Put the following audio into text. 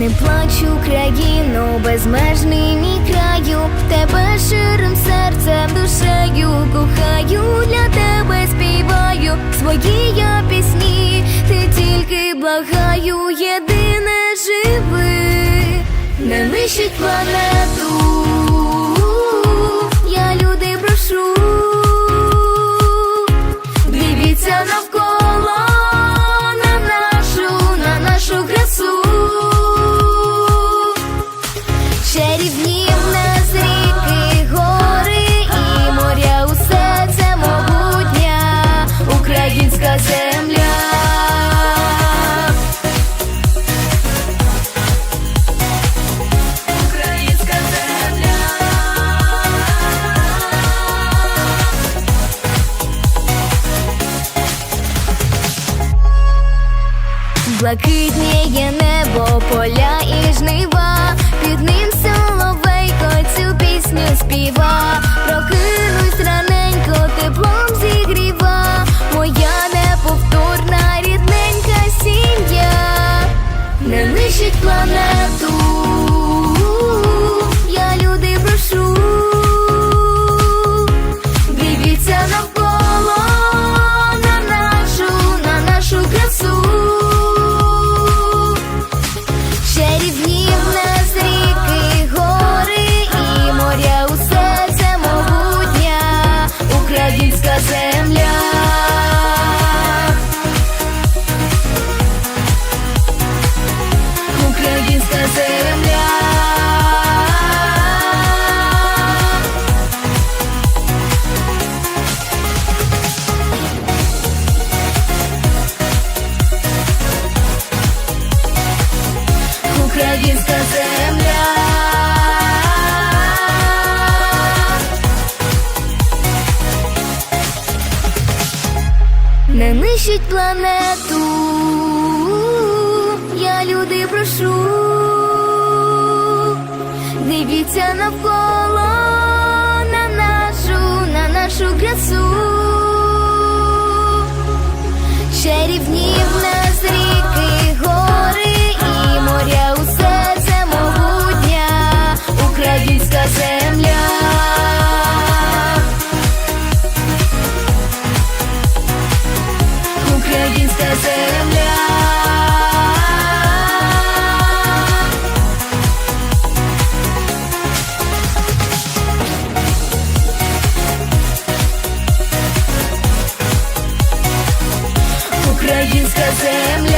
Не плачу країну, безмежний краю, тебе ширим серцем, душею кохаю, для тебе співаю свої я пісні, ти тільки благаю, єдине живи, не нищить планету, Блакитніє небо, поля і жнива, під земля. Українська земля. Українська земля. Не нищить планету, я люди прошу, Українська земля.